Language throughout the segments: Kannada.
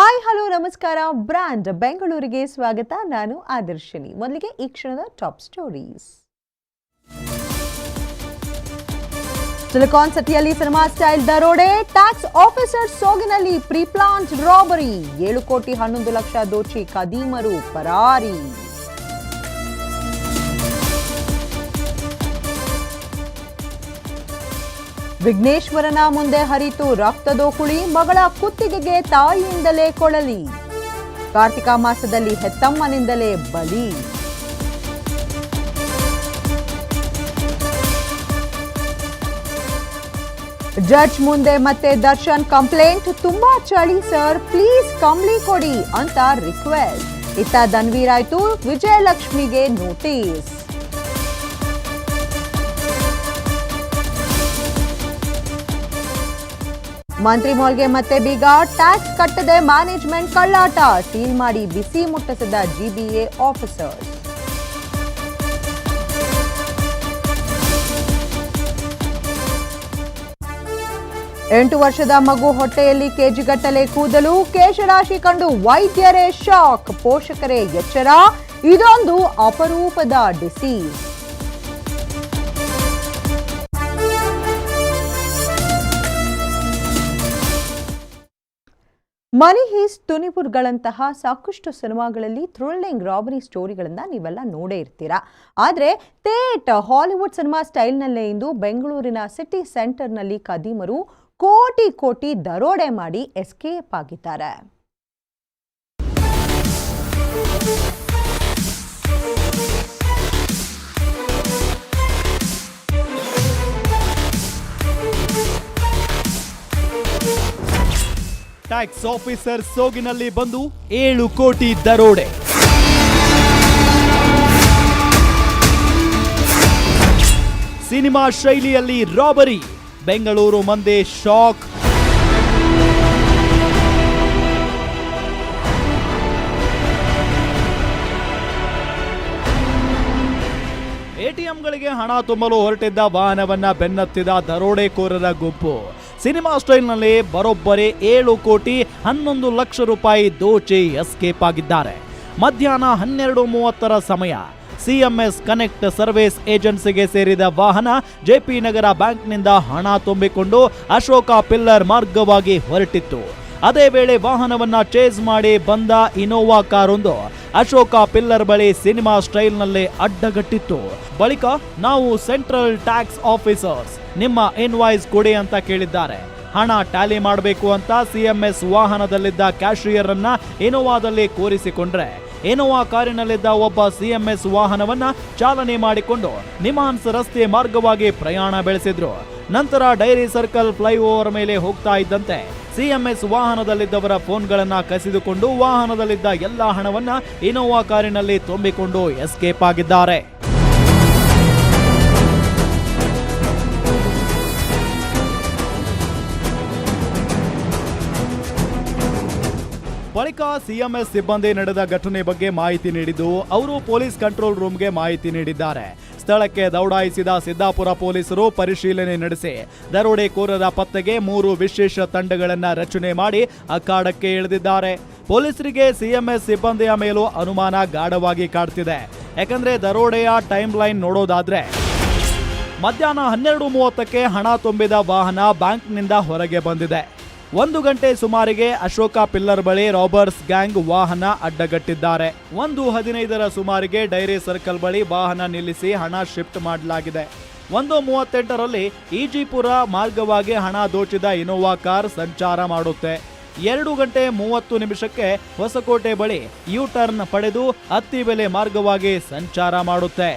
ಹಾಯ್, ಹಲೋ, ನಮಸ್ಕಾರ. ಬ್ರ್ಯಾಂಡ್ ಬೆಂಗಳೂರಿಗೆ ಸ್ವಾಗತ. ನಾನು ಆದರ್ಶಿನಿ. ಮೊದಲಿಗೆ ಈ ಕ್ಷಣದ ಟಾಪ್ ಸ್ಟೋರೀಸ್. ಸಿಲಿಕಾನ್ ಸಿಟಿಯಲ್ಲಿ ಸಿನಿಮಾ ಸ್ಟೈಲ್ ದರೋಡೆ. ಟ್ಯಾಕ್ಸ್ ಆಫೀಸರ್ ಸೋಗಿನಲ್ಲಿ ಪ್ರೀಪ್ಲಾಂಟ್ ರಾಬರಿ. ಏಳು ಕೋಟಿ ಹನ್ನೊಂದು ಲಕ್ಷ ದೋಚಿ ಕದೀಮರು ಪರಾರಿ. ವಿಘ್ನೇಶ್ವರನ ಮುಂದೆ ಹರಿತು ರಕ್ತದೋಕುಳಿ ಮಗಳ ಕುತ್ತಿಗೆಗೆ ತಾಯಿಯಿಂದಲೇ ಕೊಳಲಿ. ಕಾರ್ತಿಕ ಮಾಸದಲ್ಲಿ ಹೆತ್ತಮ್ಮನಿಂದಲೇ ಬಲಿ. ಜಡ್ಜ್ ಮುಂದೆ ಮತ್ತೆ ದರ್ಶನ್ ಕಂಪ್ಲೇಂಟ್. ತುಂಬಾ ಚಳಿ ಸರ್, ಪ್ಲೀಸ್ ಕಂಬ್ಲಿ ಕೊಡಿ ಅಂತ ರಿಕ್ವೆಸ್ಟ್. ಇತ್ತ ಧನ್ವೀರ್ ಆಯ್ತು, ವಿಜಯಲಕ್ಷ್ಮಿಗೆ ನೋಟಿಸ್. ಮಂತ್ರಿ ಮೋಲ್ಗೆ ಮತ್ತೆ ಬೀಗ. ಟ್ಯಾಕ್ಸ್ ಕಟ್ಟದೆ ಮ್ಯಾನೇಜ್ಮೆಂಟ್ ಕಳ್ಳಾಟ. ಸೀಲ್ ಮಾಡಿ ಬಿಸಿ ಮುಟ್ಟಿಸಿದ ಜಿಬಿಎ ಆಫೀಸರ್ಸ್. ಎಂಟು ವರ್ಷದ ಮಗು ಹೊಟ್ಟೆಯಲ್ಲಿ ಕೆಜಿಗಟ್ಟಲೆ ಕೂದಲು. ಕೇಶರಾಶಿ ಕಂಡು ವೈದ್ಯರೇ ಶಾಕ್. ಪೋಷಕರೇ ಎಚ್ಚರ. ಇದೊಂದು ಅಪರೂಪದ ಡಿಸೀಸ್ ಮನಿ ಹೀಸ್ ತುನಿಪುರ್ಗಳಂತಹ ಸಾಕಷ್ಟು ಸಿನಿಮಾಗಳಲ್ಲಿ ಥ್ರಿಲ್ಲಿಂಗ್ ರಾಬರಿ ಸ್ಟೋರಿಗಳನ್ನ ನೀವೆಲ್ಲ ನೋಡೇ ಇರ್ತೀರಾ. ಆದರೆ ತೇಟ್ ಹಾಲಿವುಡ್ ಸಿನಿಮಾ ಸ್ಟೈಲ್ನಲ್ಲೇ ಇಂದು ಬೆಂಗಳೂರಿನ ಸಿಟಿ ಸೆಂಟರ್ನಲ್ಲಿ ಕದೀಮರು ಕೋಟಿ ಕೋಟಿ ದರೋಡೆ ಮಾಡಿ ಎಸ್ಕೇಪ್ ಆಗಿದ್ದಾರೆ. ಟ್ಯಾಕ್ಸ್ ಆಫೀಸರ್ ಸೋಗಿನಲ್ಲಿ ಬಂದು ಏಳು ಕೋಟಿ ದರೋಡೆ. ಸಿನಿಮಾ ಶೈಲಿಯಲ್ಲಿ ರಾಬರಿ, ಬೆಂಗಳೂರು ಮಂದೆ ಶಾಕ್. ಎಟಿಎಂಗಳಿಗೆ ಹಣ ತುಂಬಲು ಹೊರಟಿದ್ದ ವಾಹನವನ್ನ ಬೆನ್ನತ್ತಿದ ದರೋಡೆಕೋರರ ಗುಂಪು. ಸಿನಿಮಾ ಸ್ಟೈಲ್ನಲ್ಲಿ ಬರೋಬ್ಬರಿ ಏಳು ಕೋಟಿ ಹನ್ನೊಂದು ಲಕ್ಷ ರೂಪಾಯಿ ದೋಚಿ ಎಸ್ಕೇಪ್ ಆಗಿದ್ದಾರೆ. ಮಧ್ಯಾಹ್ನ ಹನ್ನೆರಡು ಮೂವತ್ತರ ಸಮಯ ಸಿಎಂಎಸ್ ಕನೆಕ್ಟ್ ಸರ್ವಿಸ್ ಏಜೆನ್ಸಿಗೆ ಸೇರಿದ ವಾಹನ ಜೆಪಿ ನಗರ ಬ್ಯಾಂಕ್ನಿಂದ ಹಣ ತುಂಬಿಕೊಂಡು ಅಶೋಕ ಪಿಲ್ಲರ್ ಮಾರ್ಗವಾಗಿ ಹೊರಟಿತ್ತು. ಅದೇ ವೇಳೆ ವಾಹನವನ್ನ ಚೇಸ್ ಮಾಡಿ ಬಂದ ಇನೋವಾ ಕಾರೊಂದು ಅಶೋಕ ಪಿಲ್ಲರ್ ಬಳಿ ಸಿನಿಮಾ ಸ್ಟೈಲ್ನಲ್ಲೇ ಅಡ್ಡಗಟ್ಟಿತ್ತು. ಬಳಿಕ ನಾವು ಸೆಂಟ್ರಲ್ ಟ್ಯಾಕ್ಸ್ ಆಫೀಸರ್ಸ್ ನಿಮ್ಮ ಇನ್ವಾಯ್ಸ್ ಕೊಡಿ ಅಂತ ಕೇಳಿದ್ದಾರೆ. ಹಣ ಟ್ಯಾಲಿ ಮಾಡಬೇಕು ಅಂತ ಸಿಎಂಎಸ್ ವಾಹನದಲ್ಲಿದ್ದ ಕ್ಯಾಶಿಯರ್ ಅನ್ನ ಇನೋವಾದಲ್ಲಿ ಕೂರಿಸಿಕೊಂಡ್ರೆ ಇನೋವಾ ಕಾರಿನಲ್ಲಿದ್ದ ಒಬ್ಬ ಸಿಎಂಎಸ್ ವಾಹನವನ್ನ ಚಾಲನೆ ಮಾಡಿಕೊಂಡು ನಿಮಾನ್ಸ್ ರಸ್ತೆ ಮಾರ್ಗವಾಗಿ ಪ್ರಯಾಣ ಬೆಳೆಸಿದ್ರು. ನಂತರ ಡೈರಿ ಸರ್ಕಲ್ ಫ್ಲೈಓವರ್ ಮೇಲೆ ಹೋಗ್ತಾ ಇದ್ದಂತೆ ಸಿಎಂಎಸ್ ವಾಹನದಲ್ಲಿದ್ದವರ ಫೋನ್ಗಳನ್ನ ಕಸಿದುಕೊಂಡು ವಾಹನದಲ್ಲಿದ್ದ ಎಲ್ಲಾ ಹಣವನ್ನ ಇನೋವಾ ಕಾರಿನಲ್ಲಿ ತುಂಬಿಕೊಂಡು ಎಸ್ಕೇಪ್ ಆಗಿದ್ದಾರೆ. ಬಳಿಕ ಸಿಎಂಎಸ್ ಸಿಬ್ಬಂದಿ ನಡೆದ ಘಟನೆ ಬಗ್ಗೆ ಮಾಹಿತಿ ನೀಡಿದ್ದು, ಅವರು ಪೊಲೀಸ್ ಕಂಟ್ರೋಲ್ ರೂಮ್ಗೆ ಮಾಹಿತಿ ನೀಡಿದ್ದಾರೆ. ಸ್ಥಳಕ್ಕೆ ದೌಡಾಯಿಸಿದ ಸಿದ್ದಾಪುರ ಪೊಲೀಸರು ಪರಿಶೀಲನೆ ನಡೆಸಿ, ದರೋಡೆಕೋರರ ಪತ್ತೆಗೆ ಮೂರು ವಿಶೇಷ ತಂಡಗಳನ್ನು ರಚನೆ ಮಾಡಿ ಅಖಾಡಕ್ಕೆ ಇಳಿದಿದ್ದಾರೆ ಪೊಲೀಸರಿಗೆ ಸಿಎಂಎಸ್ ಸಿಬ್ಬಂದಿಯ ಮೇಲೂ ಅನುಮಾನ ಗಾಢವಾಗಿ ಕಾಡ್ತಿದೆ. ಯಾಕಂದ್ರೆ ದರೋಡೆಯ ಟೈಮ್ ಲೈನ್ ನೋಡೋದಾದ್ರೆ, ಮಧ್ಯಾಹ್ನ ಹನ್ನೆರಡು ಮೂವತ್ತಕ್ಕೆ ಹಣ ತುಂಬಿದ ವಾಹನ ಬ್ಯಾಂಕ್ನಿಂದ ಹೊರಗೆ ಬಂದಿದೆ. ಒಂದು ಗಂಟೆ ಸುಮಾರಿಗೆ ಅಶೋಕ ಪಿಲ್ಲರ್ ಬಳಿ ರಾಬರ್ಸ್ ಗ್ಯಾಂಗ್ ವಾಹನ ಅಡ್ಡಗಟ್ಟಿದ್ದಾರೆ. ಒಂದು ಹದಿನೈದರ ಸುಮಾರಿಗೆ ಡೈರಿ ಸರ್ಕಲ್ ಬಳಿ ವಾಹನ ನಿಲ್ಲಿಸಿ ಹಣ ಶಿಫ್ಟ್ ಮಾಡಲಾಗಿದೆ. ಒಂದು ಮೂವತ್ತೆಂಟರಲ್ಲಿ ಈಜಿಪುರ ಮಾರ್ಗವಾಗಿ ಹಣ ದೋಚಿದ ಇನೋವಾ ಕಾರ್ ಸಂಚಾರ ಮಾಡುತ್ತೆ. ಎರಡು ಗಂಟೆ ಮೂವತ್ತು ನಿಮಿಷಕ್ಕೆ ಹೊಸಕೋಟೆ ಬಳಿ ಯು ಟರ್ನ್ ಪಡೆದು ಅತ್ತಿಬೆಲೆ ಮಾರ್ಗವಾಗಿ ಸಂಚಾರ ಮಾಡುತ್ತೆ.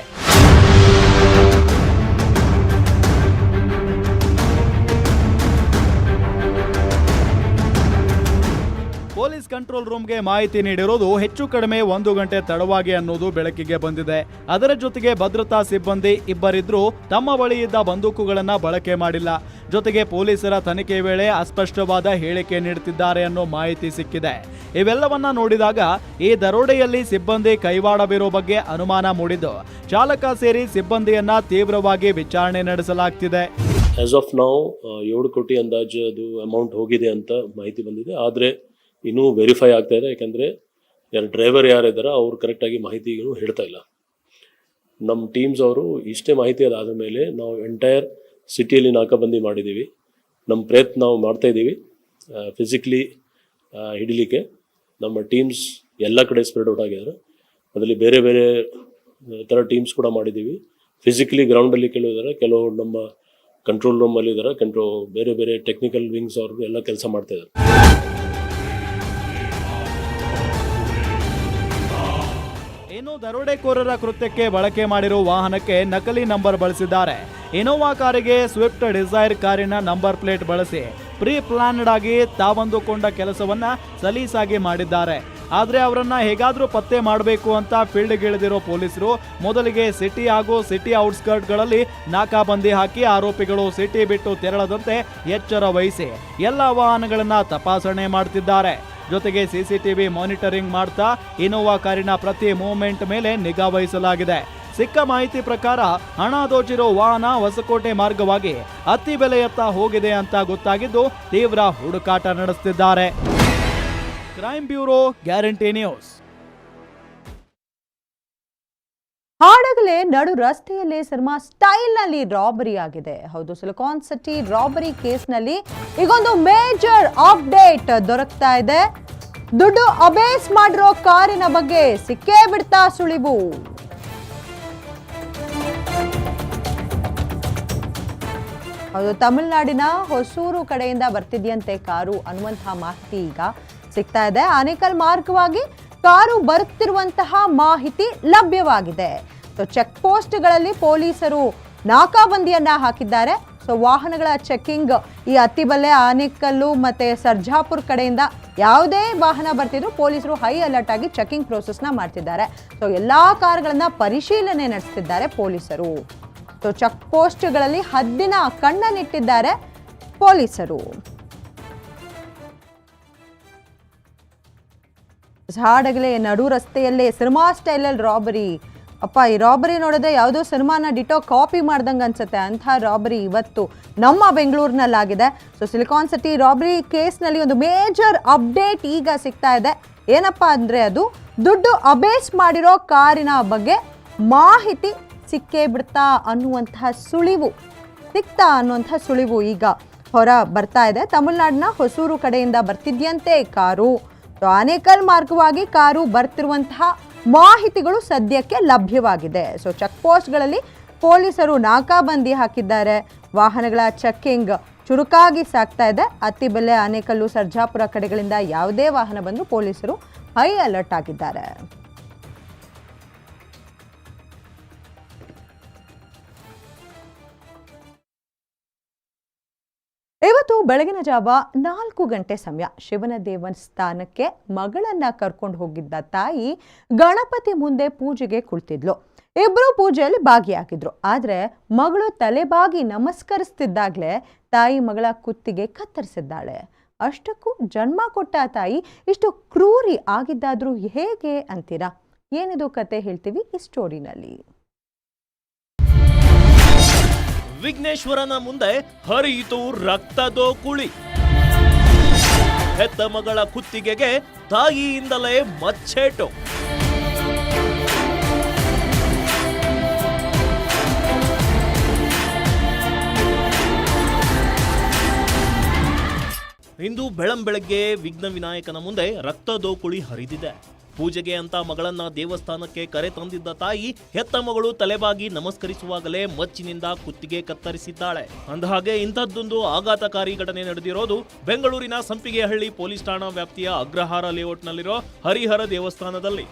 ಪೊಲೀಸ್ ಕಂಟ್ರೋಲ್ ರೂಮ್ಗೆ ಮಾಹಿತಿ ನೀಡಿರೋದು ಹೆಚ್ಚು ಕಡಿಮೆ ಒಂದು ಗಂಟೆ ತಡವಾಗಿ ಅನ್ನೋದು ಬೆಳಕಿಗೆ ಬಂದಿದೆ. ಅದರ ಜೊತೆಗೆ ಭದ್ರತಾ ಸಿಬ್ಬಂದಿ ಇಬ್ಬರಿದ್ರು ತಮ್ಮ ಬಳಿ ಇದ್ದ ಬಂದೂಕುಗಳನ್ನ ಬಳಕೆ ಮಾಡಿಲ್ಲ. ಜೊತೆಗೆ ಪೊಲೀಸರ ತನಿಖೆ ವೇಳೆ ಅಸ್ಪಷ್ಟವಾದ ಹೇಳಿಕೆ ನೀಡುತ್ತಿದ್ದಾರೆ ಅನ್ನೋ ಮಾಹಿತಿ ಸಿಕ್ಕಿದೆ. ಇವೆಲ್ಲವನ್ನ ನೋಡಿದಾಗ ಈ ದರೋಡೆಯಲ್ಲಿ ಸಿಬ್ಬಂದಿ ಕೈವಾಡವಿರೋ ಬಗ್ಗೆ ಅನುಮಾನ ಮೂಡಿದ್ದು. ಚಾಲಕ ಸೇರಿ ಸಿಬ್ಬಂದಿಯನ್ನ ತೀವ್ರವಾಗಿ ವಿಚಾರಣೆ ನಡೆಸಲಾಗ್ತಿದೆ. ಆಸ್ ಆಫ್ ನಾವು ಏಳು ಕೋಟಿ ಅಂದಾಜು ಅದು ಅಮೌಂಟ್ ಹೋಗಿದೆ ಅಂತ ಮಾಹಿತಿ ಬಂದಿದೆ. ಆದರೆ ಇನ್ನೂ ವೆರಿಫೈ ಆಗ್ತಾ ಇದೆ, ಯಾಕೆಂದರೆ ಯಾರು ಡ್ರೈವರ್ ಯಾರಿದ್ದಾರೆ ಅವ್ರು ಕರೆಕ್ಟಾಗಿ ಮಾಹಿತಿಗಳು ಹೇಳ್ತಾ ಇಲ್ಲ. ನಮ್ಮ ಟೀಮ್ಸ್ ಅವರು ಇಷ್ಟೇ ಮಾಹಿತಿ ಅದಾದ ಮೇಲೆ ನಾವು ಎಂಟೈರ್ ಸಿಟಿಯಲ್ಲಿ ನಾಕಾಬಂದಿ ಮಾಡಿದ್ದೀವಿ ನಮ್ಮ ಪ್ರಯತ್ನ ನಾವು ಮಾಡ್ತಾ ಇದ್ದೀವಿ ಫಿಸಿಕಲಿ ಹಿಡಿಲಿಕ್ಕೆ. ನಮ್ಮ ಟೀಮ್ಸ್ ಎಲ್ಲ ಕಡೆ ಸ್ಪ್ರೆಡ್ ಔಟ್ ಆಗಿದ್ದಾರೆ ಅದರಲ್ಲಿ ಬೇರೆ ಬೇರೆ ಥರ ಟೀಮ್ಸ್ ಕೂಡ ಮಾಡಿದ್ದೀವಿ ಫಿಸಿಕಲಿ ಗ್ರೌಂಡಲ್ಲಿ ಕೆಲವು ಇದ್ದಾರೆ ಕೆಲವು ನಮ್ಮ ಕಂಟ್ರೋಲ್ ರೂಮಲ್ಲಿ ಇದ್ದಾರೆ ಕಂಟ್ರೋ ಬೇರೆ ಬೇರೆ ಟೆಕ್ನಿಕಲ್ ವಿಂಗ್ಸ್ ಅವರು ಎಲ್ಲ ಕೆಲಸ ಮಾಡ್ತಾ ಇದ್ದಾರೆ ದರೋಡೆಕೋರರ ಕೃತ್ಯಕ್ಕೆ ಬಳಕೆ ಮಾಡಿರುವ ವಾಹನಕ್ಕೆ ನಕಲಿ ನಂಬರ್ ಬಳಸಿದ್ದಾರೆ. ಇನೋವಾ ಕಾರಿಗೆ ಸ್ವಿಫ್ಟ್ ಡಿಸೈರ್ ಕಾರಿನ ನಂಬರ್ ಪ್ಲೇಟ್ ಬಳಸಿ ಪ್ರೀ ಪ್ಲಾನ್ಡ್ ಆಗಿ ತಾವಂದುಕೊಂಡ ಕೆಲಸವನ್ನ ಸಲೀಸಾಗಿ ಮಾಡಿದ್ದಾರೆ. ಆದ್ರೆ ಅವರನ್ನು ಹೇಗಾದರೂ ಪತ್ತೆ ಮಾಡಬೇಕು ಅಂತ ಫೀಲ್ಡ್ಗಿಳಿದಿರೋ ಪೊಲೀಸರು ಮೊದಲಿಗೆ ಸಿಟಿ ಹಾಗೂ ಸಿಟಿ ಔಟ್ಸ್ಕರ್ಟ್ಗಳಲ್ಲಿ ನಾಕಾಬಂದಿ ಹಾಕಿ ಆರೋಪಿಗಳು ಸಿಟಿ ಬಿಟ್ಟು ತೆರಳದಂತೆ ಎಚ್ಚರ ವಹಿಸಿ ಎಲ್ಲ ವಾಹನಗಳನ್ನು ತಪಾಸಣೆ ಮಾಡ್ತಿದ್ದಾರೆ. ಜೊತೆಗೆ ಸಿಸಿಟಿವಿ ಮಾನಿಟರಿಂಗ್ ಮಾಡ್ತಾ ಇನೋವಾ ಕಾರಿನ ಪ್ರತಿ ಮೂವ್ಮೆಂಟ್ ಮೇಲೆ ನಿಗಾ ವಹಿಸಲಾಗಿದೆ. ಸಿಕ್ಕ ಮಾಹಿತಿ ಪ್ರಕಾರ ಹಣ ದೋಚಿರೋ ವಾಹನ ಹೊಸಕೋಟೆ ಮಾರ್ಗವಾಗಿ ಅತಿ ಬೆಲೆಯತ್ತ ಹೋಗಿದೆ ಅಂತ ಗೊತ್ತಾಗಿದ್ದು ತೀವ್ರ ಹುಡುಕಾಟ ನಡೆಸುತ್ತಿದ್ದಾರೆ ಕ್ರೈಮ್ ಬ್ಯೂರೋ ಗ್ಯಾರಂಟಿ ನ್ಯೂಸ್ ಹಾಡಗಲೇ ನಡು ರಸ್ತೆಯಲ್ಲೇ ಸಿನಿಮಾ ಸ್ಟೈಲ್ನಲ್ಲಿ ರಾಬರಿ ಆಗಿದೆ ಹೌದು, ಸಿಲಿಕಾನ್ ಸಿಟಿ ರಾಬರಿ ಕೇಸ್ನಲ್ಲಿ ಈಗೊಂದು ಮೇಜರ್ ಅಪ್ಡೇಟ್ ದೊರಕ್ತಾ ಇದೆ. ದುಡ್ಡು ಅಬೇಸ್ ಮಾಡಿರೋ ಕಾರಿನ ಬಗ್ಗೆ ಸಿಕ್ಕೇ ಬಿಡ್ತಾ ಸುಳಿವು. ಹೌದು, ತಮಿಳುನಾಡಿನ ಹೊಸೂರು ಕಡೆಯಿಂದ ಬರ್ತಿದೆಯಂತೆ ಕಾರು. ಅನ್ನುವಂತಹ ಮಾಹಿತಿ ಈಗ. ಸಿಗ್ತಾ ಇದೆ. ಆನೇಕಲ್ ಮಾರ್ಗವಾಗಿ ಕಾರು ಬರುತ್ತಿರುವಂತಹ ಮಾಹಿತಿ ಲಭ್ಯವಾಗಿದೆ. ಸೊ ಚೆಕ್ ಪೋಸ್ಟ್ಗಳಲ್ಲಿ ಪೊಲೀಸರು ನಾಕಾಬಂದಿಯನ್ನ ಹಾಕಿದ್ದಾರೆ. ಸೊ ವಾಹನಗಳ ಚೆಕ್ಕಿಂಗ್ ಈ ಅತ್ತಿಬಲ್ಲೆ ಆನೇಕಲ್ಲು ಮತ್ತೆ ಸರ್ಜಾಪುರ್ ಕಡೆಯಿಂದ ಯಾವುದೇ ವಾಹನ ಬರ್ತಿದ್ರು ಪೊಲೀಸರು ಹೈ ಅಲರ್ಟ್ ಆಗಿ ಚೆಕಿಂಗ್ ಪ್ರೋಸೆಸ್ನ ಮಾಡ್ತಿದ್ದಾರೆ. ಸೊ ಎಲ್ಲಾ ಕಾರುಗಳನ್ನ ಪರಿಶೀಲನೆ ನಡೆಸ್ತಿದ್ದಾರೆ ಪೊಲೀಸರು. ಸೊ ಚೆಕ್ ಪೋಸ್ಟ್ಗಳಲ್ಲಿ ಹದ್ದಿನ ಕಣ್ಣನ್ನಿಟ್ಟಿದ್ದಾರೆ ಪೊಲೀಸರು. ಹಾಡಗಲೇ ನಡು ರಸ್ತೆಯಲ್ಲೇ ಸಿನಿಮಾ ಸ್ಟೈಲಲ್ಲಿ ರಾಬರಿ. ಅಪ್ಪ, ಈ ರಾಬರಿ ನೋಡಿದ್ರೆ ಯಾವುದೋ ಸಿನಿಮಾನ ಡಿಟೋ ಕಾಪಿ ಮಾಡ್ದಂಗೆ ಅನ್ಸುತ್ತೆ. ಅಂಥ ರಾಬರಿ ಇವತ್ತು ನಮ್ಮ ಬೆಂಗಳೂರಿನಲ್ಲಾಗಿದೆ. ಸೊ ಸಿಲಿಕಾನ್ ಸಿಟಿ ರಾಬರಿ ಕೇಸ್ನಲ್ಲಿ ಒಂದು ಮೇಜರ್ ಅಪ್ಡೇಟ್ ಈಗ ಸಿಗ್ತಾ ಇದೆ. ಏನಪ್ಪ ಅಂದರೆ ಅದು ದುಡ್ಡು ಅಬೇಸ್ ಮಾಡಿರೋ ಕಾರಿನ ಬಗ್ಗೆ ಮಾಹಿತಿ ಸಿಕ್ಕೇ ಬಿಡ್ತಾ ಅನ್ನುವಂತಹ ಸುಳಿವು. ಸಿಕ್ತಾ ಅನ್ನುವಂಥ ಸುಳಿವು ಈಗ ಹೊರ ಬರ್ತಾ ಇದೆ. ತಮಿಳುನಾಡಿನ ಹೊಸೂರು ಕಡೆಯಿಂದ ಬರ್ತಿದ್ಯಂತೆ ಕಾರು. ಆನೇಕಲ್ ಮಾರ್ಗವಾಗಿ ಕಾರು ಬರ್ತಿರುವಂತಹ ಮಾಹಿತಿಗಳು ಸದ್ಯಕ್ಕೆ ಲಭ್ಯವಾಗಿದೆ. ಸೊ ಚೆಕ್ ಪೋಸ್ಟ್ಗಳಲ್ಲಿ ಪೊಲೀಸರು ನಾಕಾಬಂದಿ ಹಾಕಿದ್ದಾರೆ. ವಾಹನಗಳ ಚೆಕ್ಕಿಂಗ್ ಚುರುಕಾಗಿ ಸಾಕ್ತಾ ಇದೆ. ಅತ್ತಿಬೆಲೆ ಆನೇಕಲ್ಲು ಸರ್ಜಾಪುರ ಕಡೆಗಳಿಂದ ಯಾವುದೇ ವಾಹನ ಬಂದು ಪೊಲೀಸರು ಹೈ ಅಲರ್ಟ್ ಆಗಿದ್ದಾರೆ. ಇವತ್ತು ಬೆಳಗಿನ ಜಾವ ನಾಲ್ಕು ಗಂಟೆ ಸಮಯ ಶಿವನ ದೇವಸ್ಥಾನಕ್ಕೆ ಮಗಳನ್ನ ಕರ್ಕೊಂಡು ಹೋಗಿದ್ದ ತಾಯಿ ಗಣಪತಿ ಮುಂದೆ ಪೂಜೆಗೆ ಕುಳಿತಿದ್ಲು. ಇಬ್ಬರು ಪೂಜೆಯಲ್ಲಿ ಭಾಗಿಯಾಗಿದ್ರು. ಆದರೆ ಮಗಳು ತಲೆಬಾಗಿ ನಮಸ್ಕರಿಸ್ತಿದ್ದಾಗಲೇ ತಾಯಿ ಮಗಳ ಕುತ್ತಿಗೆ ಕತ್ತರಿಸಿದ್ದಾಳೆ. ಅಷ್ಟಕ್ಕೂ ಜನ್ಮ ಕೊಟ್ಟ ತಾಯಿ ಇಷ್ಟು ಕ್ರೂರಿ ಆಗಿದ್ದಾದ್ರೂ ಹೇಗೆ ಅಂತೀರಾ? ಏನಿದು ಕತೆ ಹೇಳ್ತೀವಿ ಈ ಸ್ಟೋರಿನಲ್ಲಿ ವಿಘ್ನೇಶ್ವರನ ಮುಂದೆ ಹರಿಯಿತು ರಕ್ತದೋ ಕುಳಿ. ಹೆತ್ತ ಮಗಳ ಕುತ್ತಿಗೆಗೆ ತಾಯಿಯಿಂದಲೇ ಮಚ್ಚೇಟು. ಇಂದು ಬೆಳಂಬೆಳಗ್ಗೆ ವಿಘ್ನ ವಿನಾಯಕನ ಮುಂದೆ ರಕ್ತದೋಕುಳಿ ಹರಿದಿದೆ. ಪೂಜೆಗೆ ಅಂತ ಮಗಳನ್ನ ದೇವಸ್ಥಾನಕ್ಕೆ ಕರೆ ತಂದಿದ್ದ ತಾಯಿ ಹೆತ್ತ ಮಗಳು ತಲೆಬಾಗಿ ನಮಸ್ಕರಿಸುವಾಗಲೇ ಮಚ್ಚಿನಿಂದ ಕುತ್ತಿಗೆ ಕತ್ತರಿಸಿದ್ದಾಳೆ. ಅಂದಹಾಗೆ ಇಂಥದ್ದೊಂದು ಆಘಾತಕಾರಿ ಘಟನೆ ನಡೆದಿರೋದು ಬೆಂಗಳೂರಿನ ಸಂಪಿಗೆಹಳ್ಳಿ ಪೊಲೀಸ್ ಠಾಣಾ ವ್ಯಾಪ್ತಿಯ ಅಗ್ರಹಾರ ಲೇಔಟ್ನಲ್ಲಿರೋ ಹರಿಹರ ದೇವಸ್ಥಾನದಲ್ಲಿ.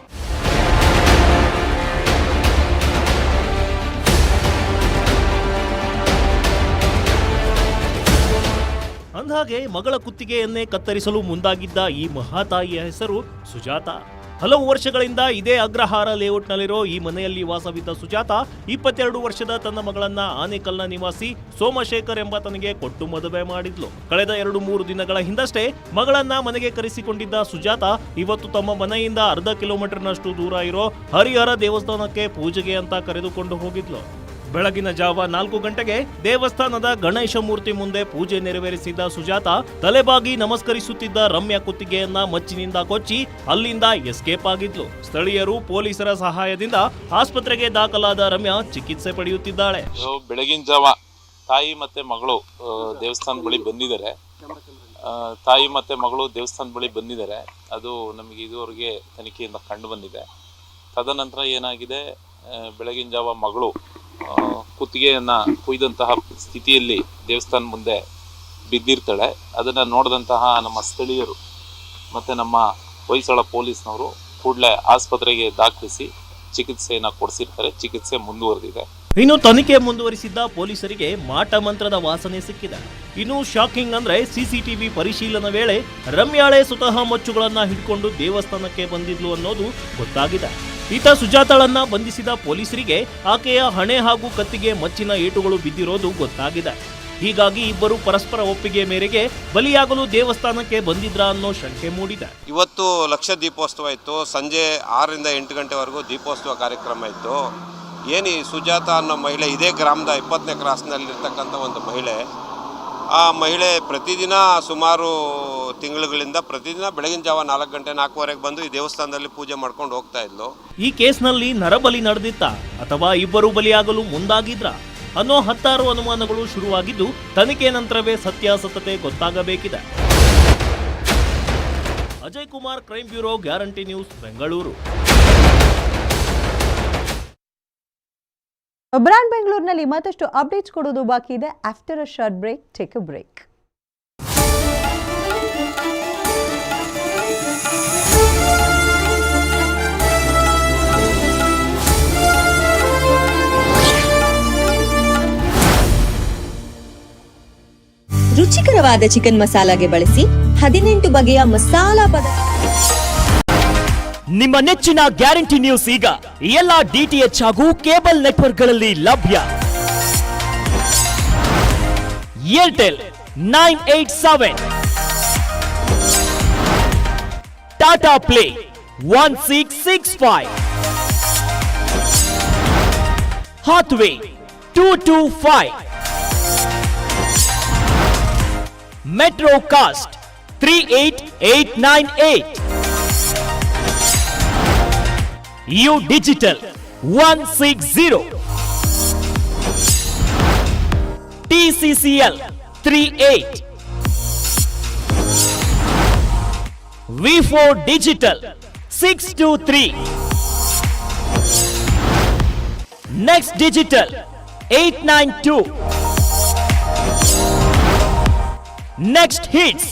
ಅಂದಹಾಗೆ ಮಗಳ ಕುತ್ತಿಗೆಯನ್ನೇ ಕತ್ತರಿಸಲು ಮುಂದಾಗಿದ್ದ ಈ ಮಹಾತಾಯಿಯ ಹೆಸರು ಸುಜಾತ. ಹಲವು ವರ್ಷಗಳಿಂದ ಇದೇ ಅಗ್ರಹಾರ ಲೇಔಟ್ನಲ್ಲಿರೋ ಈ ಮನೆಯಲ್ಲಿ ವಾಸವಿದ್ದ ಸುಜಾತ ಇಪ್ಪತ್ತೆರಡು ವರ್ಷದ ತನ್ನ ಮಗಳನ್ನ ಆನೇಕಲ್ನ ನಿವಾಸಿ ಸೋಮಶೇಖರ್ ಎಂಬಾತನಿಗೆ ಕೊಟ್ಟು ಮದುವೆ ಮಾಡಿದ್ಲು. ಕಳೆದ ಎರಡು ಮೂರು ದಿನಗಳ ಹಿಂದಷ್ಟೇ ಮಗಳನ್ನ ಮನೆಗೆ ಕರೆಸಿಕೊಂಡಿದ್ದ ಸುಜಾತ ಇವತ್ತು ತಮ್ಮ ಮನೆಯಿಂದ ಅರ್ಧ ಕಿಲೋಮೀಟರ್ನಷ್ಟು ದೂರ ಇರೋ ಹರಿಹರ ದೇವಸ್ಥಾನಕ್ಕೆ ಪೂಜೆಗೆ ಅಂತ ಕರೆದುಕೊಂಡು ಹೋಗಿದ್ಲು. ಬೆಳಗಿನ ಜಾವ ನಾಲ್ಕು ಗಂಟೆಗೆ ದೇವಸ್ಥಾನದ ಗಣೇಶ ಮೂರ್ತಿ ಮುಂದೆ ಪೂಜೆ ನೆರವೇರಿಸಿದ್ದ ಸುಜಾತ, ತಲೆಬಾಗಿ ನಮಸ್ಕರಿಸುತ್ತಿದ್ದ ರಮ್ಯಾ ಕುತ್ತಿಗೆಯನ್ನ ಮಚ್ಚಿನಿಂದ ಕೊಚ್ಚಿ ಅಲ್ಲಿಂದ ಎಸ್ಕೇಪ್ ಆಗಿದ್ಲು. ಸ್ಥಳೀಯರು ಪೊಲೀಸರ ಸಹಾಯದಿಂದ ಆಸ್ಪತ್ರೆಗೆ ದಾಖಲಾದ ರಮ್ಯಾ ಚಿಕಿತ್ಸೆ ಪಡೆಯುತ್ತಿದ್ದಾಳೆ. ಬೆಳಗಿನ ಜಾವ ತಾಯಿ ಮತ್ತೆ ಮಗಳು ದೇವಸ್ಥಾನ ಬಳಿ ಬಂದಿದ್ದಾರೆ. ತಾಯಿ ಮತ್ತೆ ಮಗಳು ದೇವಸ್ಥಾನ ಬಳಿ ಬಂದಿದ್ದಾರೆ. ಅದು ನಮಗೆ ಇದುವರೆಗೆ ತನಿಖೆಯಿಂದ ಕಂಡು ಬಂದಿದೆ. ತದನಂತರ ಏನಾಗಿದೆ? ಬೆಳಗಿನ ಜಾವ ಮಗಳು ಕುತ್ತಿಗೆಯನ್ನ ಕುಯ್ದಂತಹ ಸ್ಥಿತಿಯಲ್ಲಿ ದೇವಸ್ಥಾನ ಮುಂದೆ ಬಿದ್ದಿರ್ತಾಳೆ. ಅದನ್ನ ನೋಡಿದಂತಹ ನಮ್ಮ ಸ್ಥಳೀಯರು ಮತ್ತೆ ನಮ್ಮ ಹೊಯ್ಸಳ ಪೊಲೀಸ್ನವರು ಕೂಡಲೇ ಆಸ್ಪತ್ರೆಗೆ ದಾಖಲಿಸಿ ಚಿಕಿತ್ಸೆಯನ್ನು ಕೊಡಿಸಿರ್ತಾರೆ. ಚಿಕಿತ್ಸೆ ಮುಂದುವರೆದಿದೆ. ಇನ್ನು ತನಿಖೆ ಮುಂದುವರಿಸಿದ್ದ ಪೊಲೀಸರಿಗೆ ಮಾಟ ಮಂತ್ರದ ವಾಸನೆ ಸಿಕ್ಕಿದೆ. ಇನ್ನು ಶಾಕಿಂಗ್ ಅಂದ್ರೆ ಸಿಸಿಟಿವಿ ಪರಿಶೀಲನೆ ವೇಳೆ ರಮ್ಯಾಳೆ ಸ್ವತಃ ಮಚ್ಚುಗಳನ್ನ ಹಿಡ್ಕೊಂಡು ದೇವಸ್ಥಾನಕ್ಕೆ ಬಂದಿದ್ಲು ಅನ್ನೋದು ಗೊತ್ತಾಗಿದೆ. ಈತ ಸುಜಾತಳನ್ನ ಬಂಧಿಸಿದ ಪೊಲೀಸರಿಗೆ ಆಕೆಯ ಹಣೆ ಹಾಗೂ ಕತ್ತಿಗೆ ಮಚ್ಚಿನ ಏಟುಗಳು ಬಿದ್ದಿರೋದು ಗೊತ್ತಾಗಿದೆ. ಹೀಗಾಗಿ ಇಬ್ಬರು ಪರಸ್ಪರ ಒಪ್ಪಿಗೆ ಮೇರೆಗೆ ಬಲಿಯಾಗಲು ದೇವಸ್ಥಾನಕ್ಕೆ ಬಂದಿದ್ರ ಅನ್ನೋ ಶಂಕೆ ಮೂಡಿದೆ. ಇವತ್ತು ಲಕ್ಷ ದೀಪೋತ್ಸವ ಇತ್ತು. ಸಂಜೆ ಆರರಿಂದ ಎಂಟು ಗಂಟೆವರೆಗೂ ದೀಪೋತ್ಸವ ಕಾರ್ಯಕ್ರಮ ಇತ್ತು. ಏನಿ ಸುಜಾತ ಅನ್ನೋ ಮಹಿಳೆ ಇದೇ ಗ್ರಾಮದ ಇಪ್ಪತ್ತನೇ ಕ್ರಾಸ್ನಲ್ಲಿರ್ತಕ್ಕಂಥ ಒಂದು ಮಹಿಳೆ ಆ ಮಹಿಳೆ ಪ್ರತಿದಿನ ಸುಮಾರು ತಿಂಗಳುಗಳಿಂದ ಪ್ರತಿದಿನ ಬೆಳಗಿನ ಜಾವ ನಾಲ್ಕು ಗಂಟೆ, ನಾಲ್ಕುವರೆಗೆ ಬಂದು ಈ ದೇವಸ್ಥಾನದಲ್ಲಿ ಪೂಜೆ ಮಾಡ್ಕೊಂಡು ಹೋಗ್ತಾ ಇದ್ಲು. ಈ ಕೇಸ್ನಲ್ಲಿ ನರಬಲಿ ನಡೆದಿತ್ತ? ಅಥವಾ ಇಬ್ಬರು ಬಲಿಯಾಗಲು ಮುಂದಾಗಿದ್ರ? ಅನ್ನೋ ಹತ್ತಾರು ಅನುಮಾನಗಳು ಶುರುವಾಗಿದ್ದು, ತನಿಖೆ ನಂತರವೇ ಸತ್ಯಾಸತ್ಯತೆ ಗೊತ್ತಾಗಬೇಕಿದೆ. Ajay Kumar, crime bureau, guarantee news, Bengaluru. Brand ಬೆಂಗಳೂರಿನಲ್ಲಿ ಮತ್ತಷ್ಟು ಅಪ್ಡೇಟ್ಸ್ ಕೊಡೋದು ಬಾಕಿ ಇದೆ. After a short break take a break ರುಚಿಕರವಾದ ಚಿಕನ್ ಮಸಾಲಾಗೆ ಬಳಸಿ ಹದಿನೆಂಟು ಬಗೆಯ ಮಸಾಲಾ ಪದಾರ್ಥ ನಿಮ್ಮ ನೆಚ್ಚಿನ ಗ್ಯಾರಂಟಿ ನ್ಯೂಸ್ ಈಗ. ಎಲ್ಲ ಡಿಟಿಎಚ್ ಹಾಗೂ ಕೇಬಲ್ ನೆಟ್ವರ್ಕ್ಗಳಲ್ಲಿ ಲಭ್ಯ. Airtel nine eight seven. Tata Play one six six five. Hathway two two five. Metro cast three eight eight nine eight. U digital one six zero TCCL three eight V four digital six two three Next digital eight nine two Next hits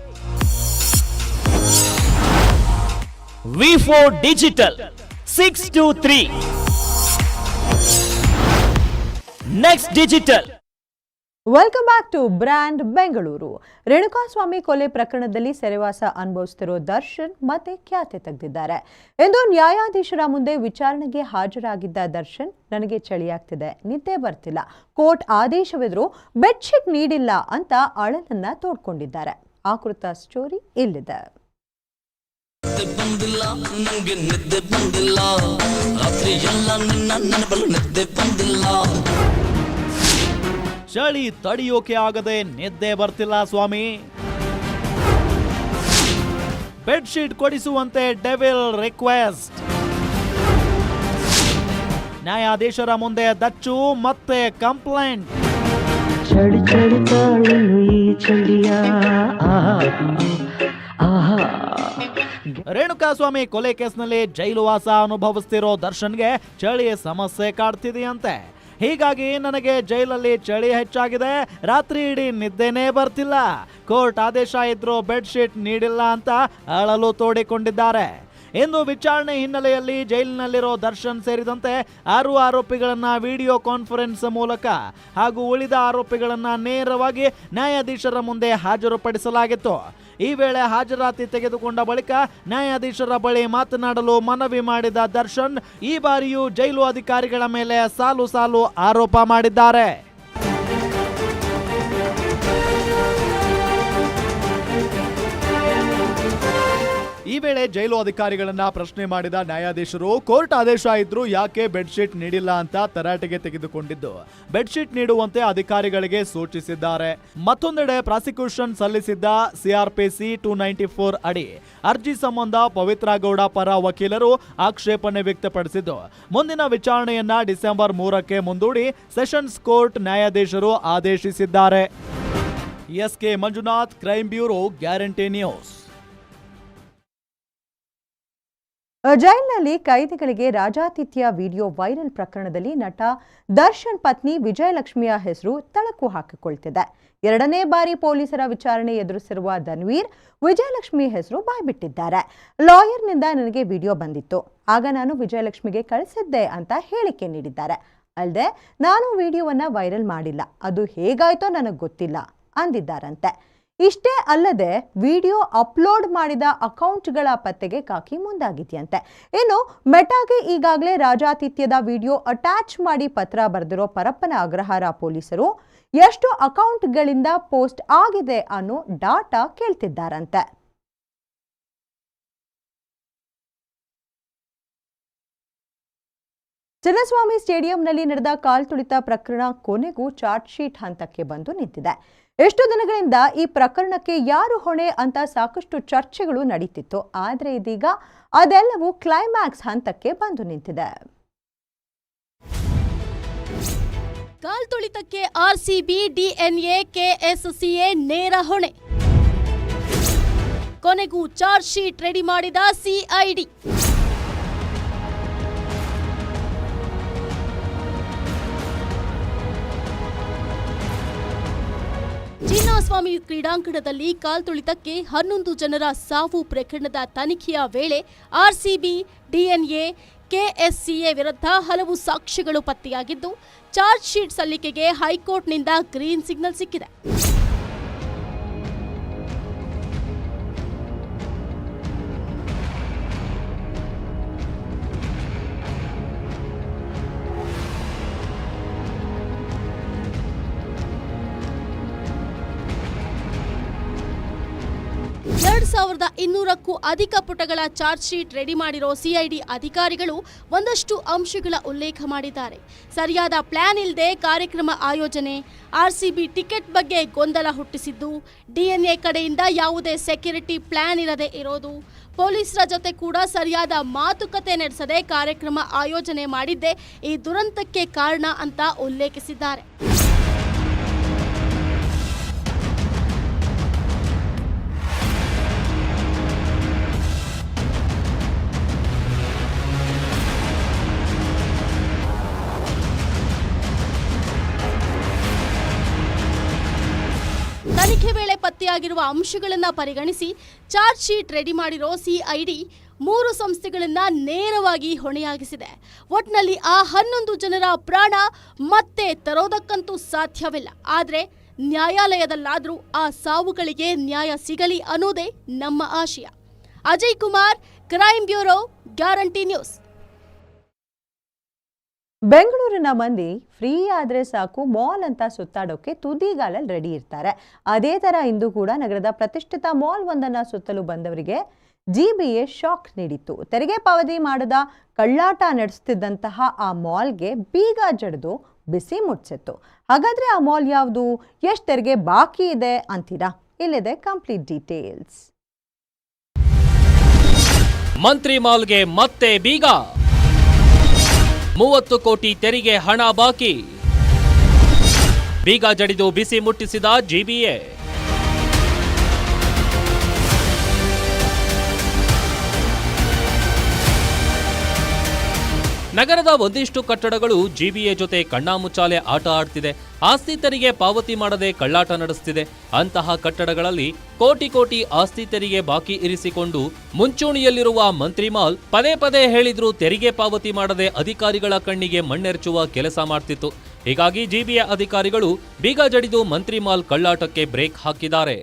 V four digital six two three Next digital welcome back to brand Bengaluru Renukaswamy ಕೊಲೆ ಪ್ರಕರಣದಲ್ಲಿ ಸೆರೆವಾಸ ಅನುಭವಿಸುತ್ತಿರುವ ದರ್ಶನ್ ಮತ್ತೆ ಖ್ಯಾತಿ ತೆಗೆದಿದ್ದಾರೆ ಎಂದು ನ್ಯಾಯಾಧೀಶರ ಮುಂದೆ ವಿಚಾರಣೆಗೆ ಹಾಜರಾಗಿದ್ದ ದರ್ಶನ್ ನನಗೆ ಚಳಿಯಾಗ್ತಿದೆ ನಿದ್ದೆ ಬರ್ತಿಲ್ಲ ಕೋರ್ಟ್ ಆದೇಶವೆದುರು ಬೆಡ್ಶೀಟ್ ನೀಡಿಲ್ಲ ಅಂತ ಅಳಲನ್ನ ತೋಡ್ಕೊಂಡಿದ್ದಾರೆ ಆಕೃತ ಸ್ಟೋರಿ ಇಲ್ಲಿದೆ ಬಂದಿಲ್ಲ ನಂಗೆ ನಿದ್ದೆ ಬಂದಿಲ್ಲ. ರಾತ್ರಿ ಎಲ್ಲ ನಿನ್ನ ನೆನಪಲು ನಿದ್ದೆ ಬಂದಿಲ್ಲ. ಚಳಿ ತಡಿಯೋಕೆ ಆಗದೆ ನಿದ್ದೆ ಬರ್ತಿಲ್ಲ ಸ್ವಾಮಿ. ಬೆಡ್ಶೀಟ್ ಕೊಡಿಸುವಂತೆ ಡೆವಿಲ್ ರಿಕ್ವೆಸ್ಟ್. ನ್ಯಾಯಾಧೀಶರ ಮುಂದೆ ದಚ್ಚು ಮತ್ತೆ ಕಂಪ್ಲೇಂಟ್. ಚಳಿ ಚಳಿ ತಾಳಲು ಈ ಚಳಿಯ ಆಹಾ ಆಹಾ. ರೇಣುಕಾಸ್ವಾಮಿ ಕೊಲೆ ಕೇಸ್ನಲ್ಲಿ ಜೈಲು ವಾಸ ಅನುಭವಿಸ್ತಿರೋ ದರ್ಶನ್ಗೆ ಚಳಿ ಸಮಸ್ಯೆ ಕಾಡ್ತಿದೆಯಂತೆ. ಹೀಗಾಗಿ ನನಗೆ ಜೈಲಲ್ಲಿ ಚಳಿ ಹೆಚ್ಚಾಗಿದೆ, ರಾತ್ರಿ ಇಡೀ ನಿದ್ದೆನೇ ಬರ್ತಿಲ್ಲ. ಕೋರ್ಟ್ ಆದೇಶ ಇದ್ರೂ ಬೆಡ್ಶೀಟ್ ನೀಡಿಲ್ಲ ಅಂತ ಅಳಲು ತೋಡಿಕೊಂಡಿದ್ದಾರೆ. ಇಂದು ವಿಚಾರಣೆ ಹಿನ್ನೆಲೆಯಲ್ಲಿ ಜೈಲಿನಲ್ಲಿರೋ ದರ್ಶನ್ ಸೇರಿದಂತೆ ಆರು ಆರೋಪಿಗಳನ್ನ ವಿಡಿಯೋ ಕಾನ್ಫರೆನ್ಸ್ ಮೂಲಕ ಹಾಗೂ ಉಳಿದ ಆರೋಪಿಗಳನ್ನ ನೇರವಾಗಿ ನ್ಯಾಯಾಧೀಶರ ಮುಂದೆ ಹಾಜರುಪಡಿಸಲಾಗಿತ್ತು. ಈ ವೇಳೆ ಹಾಜರಾತಿ ತೆಗೆದುಕೊಂಡ ಬಳಿಕ ನ್ಯಾಯಾಧೀಶರ ಬಳಿ ಮಾತನಾಡಲು ಮನವಿ ಮಾಡಿದ ದರ್ಶನ್, ಈ ಬಾರಿಯೂ ಜೈಲು ಅಧಿಕಾರಿಗಳ ಮೇಲೆ ಸಾಲು ಸಾಲು ಆರೋಪ ಮಾಡಿದ್ದಾರೆ. ಈ ವೇಳೆ ಜೈಲು ಅಧಿಕಾರಿಗಳನ್ನ ಪ್ರಶ್ನೆ ಮಾಡಿದ ನ್ಯಾಯಾಧೀಶರು, ಕೋರ್ಟ್ ಆದೇಶ ಇದ್ರೂ ಯಾಕೆ ಬೆಡ್ಶೀಟ್ ನೀಡಿಲ್ಲ ಅಂತ ತರಾಟೆಗೆ ತೆಗೆದುಕೊಂಡಿದ್ದು. ಬೆಡ್ಶೀಟ್ ನೀಡುವಂತೆ ಅಧಿಕಾರಿಗಳಿಗೆ ಸೂಚಿಸಿದ್ದಾರೆ. ಮತ್ತೊಂದೆಡೆ ಪ್ರಾಸಿಕ್ಯೂಷನ್ ಸಲ್ಲಿಸಿದ್ದ ಸಿಆರ್ಪಿಸಿ ಟೂ ನೈಂಟಿ ಫೋರ್ ಅಡಿ ಅರ್ಜಿ ಸಂಬಂಧ ಪವಿತ್ರ ಗೌಡ ಪರ ವಕೀಲರು ಆಕ್ಷೇಪಣೆ ವ್ಯಕ್ತಪಡಿಸಿದ್ದು. ಮುಂದಿನ ವಿಚಾರಣೆಯನ್ನ ಡಿಸೆಂಬರ್ ಮೂರಕ್ಕೆ ಮುಂದೂಡಿ ಸೆಷನ್ಸ್ ಕೋರ್ಟ್ ನ್ಯಾಯಾಧೀಶರು ಆದೇಶಿಸಿದ್ದಾರೆ. SK Manjunath crime bureau, guarantee news. ಜೈಲಿನಲ್ಲಿ ಕೈದಿಗಳಿಗೆ ರಾಜಾತಿಥ್ಯ ವಿಡಿಯೋ ವೈರಲ್ ಪ್ರಕರಣದಲ್ಲಿ ನಟ ದರ್ಶನ್ ಪತ್ನಿ ವಿಜಯಲಕ್ಷ್ಮಿಯ ಹೆಸರು ತಳಕು ಹಾಕಿಕೊಳ್ತಿದೆ. ಎರಡನೇ ಬಾರಿ ಪೊಲೀಸರ ವಿಚಾರಣೆ ಎದುರಿಸಿರುವ ಧನ್ವೀರ್ ವಿಜಯಲಕ್ಷ್ಮಿ ಹೆಸರು ಬಾಯ್ಬಿಟ್ಟಿದ್ದಾರೆ. ಲಾಯರ್ನಿಂದ ನನಗೆ ವಿಡಿಯೋ ಬಂದಿತ್ತು. ಆಗ ನಾನು ವಿಜಯಲಕ್ಷ್ಮಿಗೆ ಕಳಿಸಿದ್ದೆ ಅಂತ ಹೇಳಿಕೆ ನೀಡಿದ್ದಾರೆ. ಅಲ್ಲದೆ ನಾನು ವಿಡಿಯೋವನ್ನು ವೈರಲ್ ಮಾಡಿಲ್ಲ. ಅದು ಹೇಗಾಯ್ತೋ ನನಗೆ ಗೊತ್ತಿಲ್ಲ ಅಂದಿದ್ದಾರಂತೆ. ಇಷ್ಟೇ ಅಲ್ಲದೆ ವಿಡಿಯೋ ಅಪ್ಲೋಡ್ ಮಾಡಿದ ಅಕೌಂಟ್ಗಳ ಪತ್ತೆಗೆ ಕಾಕಿ ಮುಂದಾಗಿದೆಯಂತೆ. ಇನ್ನು ಮೆಟಾಗೆ ಈಗಾಗಲೇ ರಾಜಾತಿಥ್ಯದ ವಿಡಿಯೋ ಅಟ್ಯಾಚ್ ಮಾಡಿ ಪತ್ರ ಬರೆದಿರೋ ಪರಪ್ಪನ ಅಗ್ರಹಾರ ಪೊಲೀಸರು ಎಷ್ಟು ಅಕೌಂಟ್ಗಳಿಂದ ಪೋಸ್ಟ್ ಆಗಿದೆ ಅನ್ನೋ ಡಾಟಾ ಕೇಳ್ತಿದ್ದಾರಂತೆ. ಚಿನ್ನಸ್ವಾಮಿ ಸ್ಟೇಡಿಯಂನಲ್ಲಿ ನಡೆದ ಕಾಲ್ತುಳಿತ ಪ್ರಕರಣ ಕೊನೆಗೂ ಚಾರ್ಜ್ ಶೀಟ್ ಹಂತಕ್ಕೆ ಬಂದು ನಿಂತಿದೆ. ಎಷ್ಟು ದಿನಗಳಿಂದ ಈ ಪ್ರಕರಣಕ್ಕೆ ಯಾರು ಹೊಣೆ ಅಂತ ಸಾಕಷ್ಟು ಚರ್ಚೆಗಳು ನಡೀತಿತ್ತು. ಆದರೆ ಇದೀಗ ಅದೆಲ್ಲವೂ ಕ್ಲೈಮ್ಯಾಕ್ಸ್ ಹಂತಕ್ಕೆ ಬಂದು ನಿಂತಿದೆ. ಕಾಲ್ತುಳಿತಕ್ಕೆ ಆರ್ಸಿಬಿ ಡಿಎನ್ಎ ಕೆಎಸ್ಸಿಎ ನೇರ ಹೊಣೆ. ಕೊನೆಗೂ ಚಾರ್ಜ್ ಶೀಟ್ ರೆಡಿ ಮಾಡಿದ ಸಿಐಡಿ ಚಿನ್ನಸ್ವಾಮಿ ಕ್ರೀಡಾಂಗಣದಲ್ಲಿ ಕಾಲ್ತುಳಿತಕ್ಕೆ ಹನ್ನೊಂದು ಜನರ ಸಾವು ಪ್ರಕರಣದ ತನಿಖೆಯ ವೇಳೆ ಆರ್ಸಿಬಿ, ಡಿಎನ್ಎ, ಕೆಎಸ್ಸಿಎ ವಿರುದ್ಧ ಹಲವು ಸಾಕ್ಷ್ಯಗಳು ಪತ್ತೆಯಾಗಿದ್ದು, ಚಾರ್ಜ್ ಶೀಟ್ ಸಲ್ಲಿಕೆಗೆ ಹೈಕೋರ್ಟ್ನಿಂದ ಗ್ರೀನ್ ಸಿಗ್ನಲ್ ಸಿಕ್ಕಿದೆ. ಸಾವಿರದ ಇನ್ನೂರಕ್ಕೂ ಅಧಿಕ ಪುಟಗಳ ಚಾರ್ಜ್ ಶೀಟ್ ರೆಡಿ ಮಾಡಿರೋ ಸಿಐಡಿ ಅಧಿಕಾರಿಗಳು ಒಂದಷ್ಟು ಅಂಶಗಳ ಉಲ್ಲೇಖ ಮಾಡಿದ್ದಾರೆ. ಸರಿಯಾದ ಪ್ಲಾನ್ ಇಲ್ಲದೆ ಕಾರ್ಯಕ್ರಮ ಆಯೋಜನೆ ಆರ್ಸಿಬಿ ಟಿಕೆಟ್ ಬಗ್ಗೆ ಗೊಂದಲ ಹುಟ್ಟಿಸಿದ್ದು ಡಿಎನ್ಎ ಕಡೆಯಿಂದ ಯಾವುದೇ ಸೆಕ್ಯೂರಿಟಿ ಪ್ಲಾನ್ ಇರದೆ ಇರೋದು. ಪೊಲೀಸರ ಜೊತೆ ಕೂಡ ಸರಿಯಾದ ಮಾತುಕತೆ ನಡೆಸದೆ ಕಾರ್ಯಕ್ರಮ ಆಯೋಜನೆ ಮಾಡಿದ್ದೇ ಈ ದುರಂತಕ್ಕೆ ಕಾರಣ ಅಂತ ಉಲ್ಲೇಖಿಸಿದ್ದಾರೆ. ಅಂಶಗಳನ್ನು ಅಂಶಗಳನ್ನ ಪರಿಗಣಿಸಿ ಚಾರ್ಜ್ ಶೀಟ್ ರೆಡಿ ಮಾಡಿರೋ ಸಿಐಡಿ ಮೂರು ಸಂಸ್ಥೆಗಳನ್ನ ನೇರವಾಗಿ ಹೊಣೆಯಾಗಿಸಿದೆ. ಒಟ್ನಲ್ಲಿ ಆ ಹನ್ನೊಂದು ಜನರ ಪ್ರಾಣ ಮತ್ತೆ ತರೋದಕ್ಕಂತೂ ಸಾಧ್ಯವಿಲ್ಲ. ಆದ್ರೆ ನ್ಯಾಯಾಲಯದಲ್ಲಾದರೂ ಆ ಸಾವುಗಳಿಗೆ ನ್ಯಾಯ ಸಿಗಲಿ ಅನ್ನೋದೇ ನಮ್ಮ ಆಶಯ. Ajay Kumar crime bureau guarantee news ಬೆಂಗಳೂರಿನ ಮಂದಿ ಫ್ರೀ ಆದರೆ ಸಾಕು, ಮಾಲ್ ಅಂತ ಸುತ್ತಾಡೋಕೆ ತುದಿಗಾಲಲ್ಲಿ ರೆಡಿ ಇರ್ತಾರೆ. ಅದೇ ತರ ಇಂದು ಕೂಡ ನಗರದ ಪ್ರತಿಷ್ಠಿತ ಮಾಲ್ ಒಂದನ್ನ ಸುತ್ತಲು ಬಂದವರಿಗೆ ಜಿಬಿಎ ಶಾಕ್ ನೀಡಿತ್ತು. ತೆರಿಗೆ ಪಾವತಿ ಮಾಡದ ಕಳ್ಳಾಟ ನಡೆಸ್ತಿದ್ದಂತಹ ಆ ಮಾಲ್ಗೆ ಬೀಗ ಜಡಿದು ಬಿಸಿ ಮುಟ್ಸಿತ್ತು. ಹಾಗಾದ್ರೆ ಆ ಮಾಲ್ ಯಾವುದು? ಎಷ್ಟು ತೆರಿಗೆ ಬಾಕಿ ಇದೆ ಅಂತೀರಾ? ಇಲ್ಲಿದೆ ಕಂಪ್ಲೀಟ್ ಡೀಟೇಲ್ಸ್. ಮಂತ್ರಿ ಮಾಲ್ಗೆ ಮತ್ತೆ ಬೀಗ. ಮೂವತ್ತು ಕೋಟಿ ತೆರಿಗೆ ಹಣ ಬಾಕಿ. ಬೀಗ ಜಡಿದು ಬಿಸಿ ಮುಟ್ಟಿಸಿದ ಜಿಬಿಎ ನಗರದ ಒಂದಿಷ್ಟು ಕಟ್ಟಡಗಳು ಜಿಬಿಎ ಜೊತೆ ಕಣ್ಣಾಮುಚ್ಚಾಲೆ ಆಟ ಆಡ್ತಿದೆ. ಆಸ್ತಿ ತೆರಿಗೆ ಪಾವತಿ ಮಾಡದೆ ಕಳ್ಳಾಟ ನಡೆಸ್ತಿದೆ. ಅಂತಹ ಕಟ್ಟಡಗಳಲ್ಲಿ ಕೋಟಿ ಕೋಟಿ ಆಸ್ತಿ ತೆರಿಗೆ ಬಾಕಿ ಇರಿಸಿಕೊಂಡು ಮುಂಚೂಣಿಯಲ್ಲಿರುವ ಮಂತ್ರಿ ಮಾಲ್ ಪದೇ ಪದೇ ಹೇಳಿದ್ರು ತೆರಿಗೆ ಪಾವತಿ ಮಾಡದೆ ಅಧಿಕಾರಿಗಳ ಕಣ್ಣಿಗೆ ಮಣ್ಣೆರಚುವ ಕೆಲಸ ಮಾಡ್ತಿತ್ತು. ಹೀಗಾಗಿ ಜಿಬಿಎ ಅಧಿಕಾರಿಗಳು ಬೀಗ ಜಡಿದು ಮಂತ್ರಿ ಮಾಲ್ ಕಳ್ಳಾಟಕ್ಕೆ ಬ್ರೇಕ್ ಹಾಕಿದ್ದಾರೆ.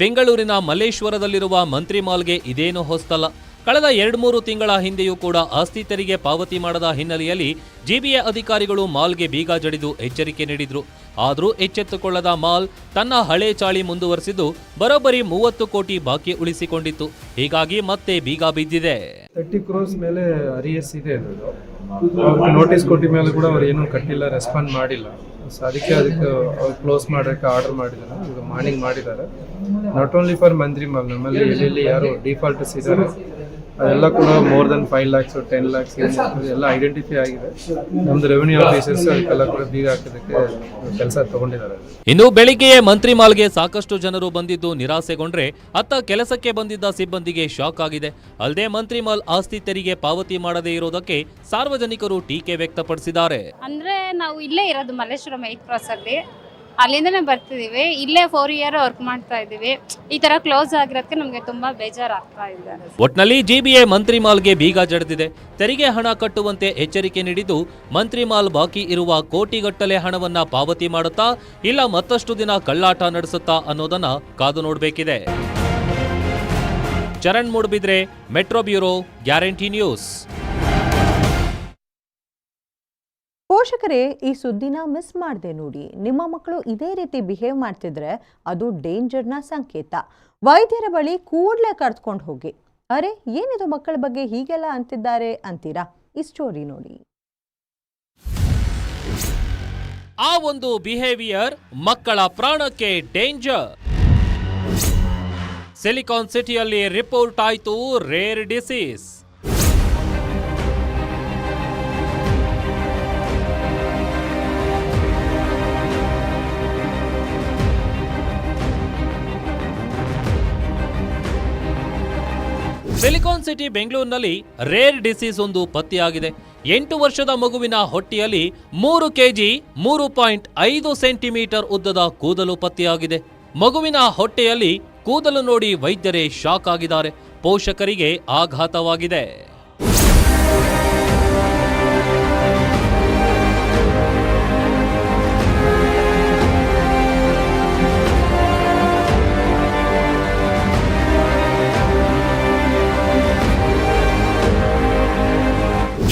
ಬೆಂಗಳೂರಿನ ಮಲ್ಲೇಶ್ವರದಲ್ಲಿರುವ ಮಂತ್ರಿ ಮಾಲ್ಗೆ ಇದೇನು ಹೊಸ್ತಲ್ಲ ಕಳೆದ ಎರಡ್ಮೂರು ತಿಂಗಳ ಹಿಂದೆಯೂ ಕೂಡ ಆಸ್ತಿ ತೆರಿಗೆ ಪಾವತಿ ಮಾಡದ ಹಿನ್ನೆಲೆಯಲ್ಲಿ ಜಿಬಿಎ ಅಧಿಕಾರಿಗಳು ಮಾಲ್ಗೆ ಬೀಗ ಜಡಿದು ಎಚ್ಚರಿಕೆ ನೀಡಿದ್ರು. ಆದರೂ ಎಚ್ಚೆತ್ತುಕೊಳ್ಳದ ಮಾಲ್ ತನ್ನ ಹಳೆ ಚಾಳಿ ಮುಂದುವರೆಸಿದ್ದು ಬರೋಬ್ಬರಿ ಮೂವತ್ತು ಕೋಟಿ ಬಾಕಿ ಉಳಿಸಿಕೊಂಡಿತ್ತು. ಹೀಗಾಗಿ ಮತ್ತೆ ಬೀಗ ಬಿದ್ದಿದೆ. ಕ್ರೋಸ್ ಮೇಲೆ ಇದೆ ನೋಟಿಸ್ ಕೊಟ್ಟಿದ ಮೇಲೆ ಕೂಡ ಅವ್ರು ಏನೂ ಕಟ್ಟಿಲ್ಲ ರೆಸ್ಪಾಂಡ್ ಮಾಡಿಲ್ಲ. ಸೊ ಅದಕ್ಕೆ ಅದಕ್ಕೆ ಅವ್ರು ಕ್ಲೋಸ್ ಮಾಡೋಕ್ಕೆ ಆರ್ಡರ್ ಮಾಡಿದ್ದಾರೆ ಈಗ ಮಾರ್ನಿಂಗ್ ಮಾಡಿದ್ದಾರೆ. Not only for Mantri mall ನಮ್ಮಲ್ಲಿ ಎಲ್ಲೆಲ್ಲಿ ಯಾರು ಡಿಫಾಲ್ಟರ್ಸ್ ಇದ್ದಾರೆ. ಅದೆಲ್ಲ ಕೂಡ more than five lakhs ten lakhs ಎಲ್ಲ ಐಡೆಂಟಿಫೈ ಆಗಿದೆ. ನಮ್ದು ರೆವೆನ್ಯೂ ಆಫೀಸರ್ಸ್ ಅದಕ್ಕೆಲ್ಲ ಕೂಡ ಬೀಗ ಹಾಕೋದಕ್ಕೆ ಕೆಲಸ ತಗೊಂಡಿದ್ದಾರೆ. ಇನ್ನು ಬೆಳಿಗ್ಗೆಯೇ ಮಂತ್ರಿ ಮಾಲ್ಗೆ ಸಾಕಷ್ಟು ಜನರು ಬಂದಿದ್ದು ನಿರಾಸೆಗೊಂಡ್ರೆ ಅತ್ತ ಕೆಲಸಕ್ಕೆ ಬಂದಿದ್ದ ಸಿಬ್ಬಂದಿಗೆ ಶಾಕ್ ಆಗಿದೆ. ಅಲ್ಲದೆ ಮಂತ್ರಿ ಮಾಲ್ ಆಸ್ತಿ ತೆರಿಗೆ ಪಾವತಿ ಮಾಡದೇ ಇರೋದಕ್ಕೆ ಸಾರ್ವಜನಿಕರು ಟೀಕೆ ವ್ಯಕ್ತಪಡಿಸಿದ್ದಾರೆ. ಅಂದ್ರೆ ನಾವು ಇಲ್ಲೇ ಇರೋದು ಮಲ್ಲೇಶ್ವರಂ ಏಟ್ ಕ್ರಾಸ್ ಅಲ್ಲಿ. ಅಲ್ಲಿಂದನೇ ಬರ್ತಿದೀವಿ. ಇಲ್ಲೇ ಫೋರ್ ಇಯರ್ ವರ್ಕ್ ಮಾಡ್ತಾ ಇದೀವಿ. ಈ ತರ ಕ್ಲೋಸ್ ಆಗಿರೋದಕ್ಕೆ ನಮಗೆ ತುಂಬಾ ಬೇಜಾರಾಗ್ತಾ ಇದೆ. ಒಟ್ನಲ್ಲಿ ಜಿಬಿಎ ಮಂತ್ರಿ ಮಾಲ್ಗೆ ಬೀಗ ಜಡಿದಿದೆ. ತೆರಿಗೆ ಹಣ ಕಟ್ಟುವಂತೆ ಎಚ್ಚರಿಕೆ ನೀಡಿದ್ದು ಮಂತ್ರಿ ಮಾಲ್ ಬಾಕಿ ಇರುವ ಕೋಟಿಗಟ್ಟಲೆ ಹಣವನ್ನ ಪಾವತಿ ಮಾಡುತ್ತಾ, ಇಲ್ಲ ಮತ್ತಷ್ಟು ದಿನ ಕಳ್ಳಾಟ ನಡೆಸುತ್ತಾ ಅನ್ನೋದನ್ನ ಕಾದು ನೋಡಬೇಕಿದೆ. Charan Moodbidri metro bureau guarantee news ಪೋಷಕರೇ, ಈ ಸುದ್ದಿನ ಮಿಸ್ ಮಾಡದೆ ನೋಡಿ. ನಿಮ್ಮ ಮಕ್ಕಳು ಇದೇ ರೀತಿ ಬಿಹೇವ್ ಮಾಡ್ತಿದ್ರೆ ಅದು ಡೇಂಜರ್ನ ಸಂಕೇತ. ವೈದ್ಯರ ಬಳಿ ಕೂಡಲೇ ಕರೆದುಕೊಂಡು ಹೋಗಿ. ಅರೆ, ಏನಿದು ಮಕ್ಕಳ ಬಗ್ಗೆ ಹೀಗೆಲ್ಲ ಅಂತಿದ್ದಾರೆ? ಅಂತೀರಾ? ಈ ಸ್ಟೋರಿ ನೋಡಿ. ಆ ಒಂದು ಬಿಹೇವಿಯರ್ ಮಕ್ಕಳ ಪ್ರಾಣಕ್ಕೆ ಡೇಂಜರ್ ಸಿಲಿಕಾನ್ ಸಿಟಿಯಲ್ಲಿ ರಿಪೋರ್ಟ್ ಆಯಿತು ರೇರ್ ಡಿಸೀಸ್ ಸಿಲಿಕಾನ್ ಸಿಟಿ ಬೆಂಗಳೂರಿನಲ್ಲಿ ರೇರ್ ಡಿಸೀಸ್ ಒಂದು ಪತ್ತೆಯಾಗಿದೆ. ಎಂಟು ವರ್ಷದ ಮಗುವಿನ ಹೊಟ್ಟೆಯಲ್ಲಿ ಮೂರು ಕೆಜಿ, ಮೂರು ಪಾಯಿಂಟ್ ಐದು ಸೆಂಟಿಮೀಟರ್ ಉದ್ದದ ಕೂದಲು ಪತ್ತೆಯಾಗಿದೆ. ಮಗುವಿನ ಹೊಟ್ಟೆಯಲ್ಲಿ ಕೂದಲು ನೋಡಿ ವೈದ್ಯರೇ ಶಾಕ್ ಆಗಿದ್ದಾರೆ. ಪೋಷಕರಿಗೆ ಆಘಾತವಾಗಿದೆ.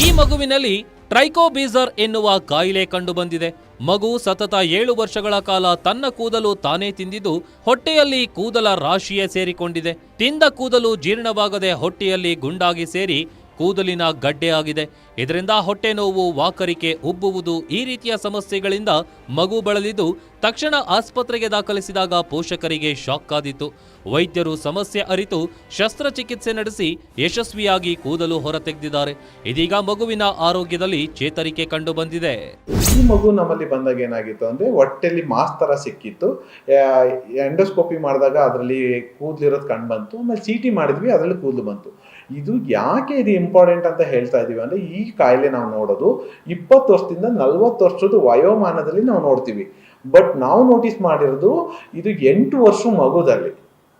ಈ ಮಗುವಿನಲ್ಲಿ ಟ್ರೈಕೋಬೀಸರ್ ಎನ್ನುವ ಕಾಯಿಲೆ ಕಂಡುಬಂದಿದೆ. ಮಗು ಸತತ ಏಳು ವರ್ಷಗಳ ಕಾಲ ತನ್ನ ಕೂದಲು ತಾನೇ ತಿಂದಿದ್ದು, ಹೊಟ್ಟೆಯಲ್ಲಿ ಕೂದಲ ರಾಶಿಯೇ ಸೇರಿಕೊಂಡಿದೆ. ತಿಂದ ಕೂದಲು ಜೀರ್ಣವಾಗದೆ ಹೊಟ್ಟೆಯಲ್ಲಿ ಗುಂಡಾಗಿ ಸೇರಿ ಕೂದಲಿನ ಗಡ್ಡೆ ಆಗಿದೆ. ಇದರಿಂದ ಹೊಟ್ಟೆ ನೋವು, ವಾಕರಿಕೆ, ಉಬ್ಬುವುದು ಈ ರೀತಿಯ ಸಮಸ್ಯೆಗಳಿಂದ ಮಗು ಬಳಲಿದ್ದು ತಕ್ಷಣ ಆಸ್ಪತ್ರೆಗೆ ದಾಖಲಿಸಿದಾಗ ಪೋಷಕರಿಗೆ ಶಾಕ್ ಆದಿತ್ತು. ವೈದ್ಯರು ಸಮಸ್ಯೆ ಅರಿತು ಶಸ್ತ್ರಚಿಕಿತ್ಸೆ ನಡೆಸಿ ಯಶಸ್ವಿಯಾಗಿ ಕೂದಲು ಹೊರತೆಗೆದಿದ್ದಾರೆ. ಇದೀಗ ಮಗುವಿನ ಆರೋಗ್ಯದಲ್ಲಿ ಚೇತರಿಕೆ ಕಂಡು ಬಂದಿದೆ ಈ ಮಗು ನಮ್ಮಲ್ಲಿ ಬಂದಾಗ ಏನಾಗಿತ್ತು ಅಂದ್ರೆ ಹೊಟ್ಟೆಲಿ ಮಾಸ್ ತರ ಸಿಕ್ಕಿತ್ತು. ಎಂಡೋಸ್ಕೋಪಿ ಮಾಡಿದಾಗ ಅದರಲ್ಲಿ ಕೂದಲಿರೋದು ಕಂಡು ಬಂತು. ಆಮೇಲೆ ಚೀಟಿ ಮಾಡಿದ್ವಿ, ಅದರಲ್ಲಿ ಕೂದಲು ಬಂತು. ಇದು ಯಾಕೆ ಇದು ಇಂಪಾರ್ಟೆಂಟ್ ಅಂತ ಹೇಳ್ತಾ ಇದೀವಿ? ಅಂದ್ರೆ ಈ ಕಾಯಿಲೆ ನಾವು ನೋಡೋದು ಇಪ್ಪತ್ತು ವರ್ಷದಿಂದ ನಲ್ವತ್ತು ವರ್ಷದ ವಯೋಮಾನದಲ್ಲಿ ನಾವು ನೋಡ್ತೀವಿ. ಬಟ್ ನಾವು ನೋಟಿಸ್ ಮಾಡಿರೋದು ಇದು ಎಂಟು ವರ್ಷ ಮಗುದಲ್ಲಿ.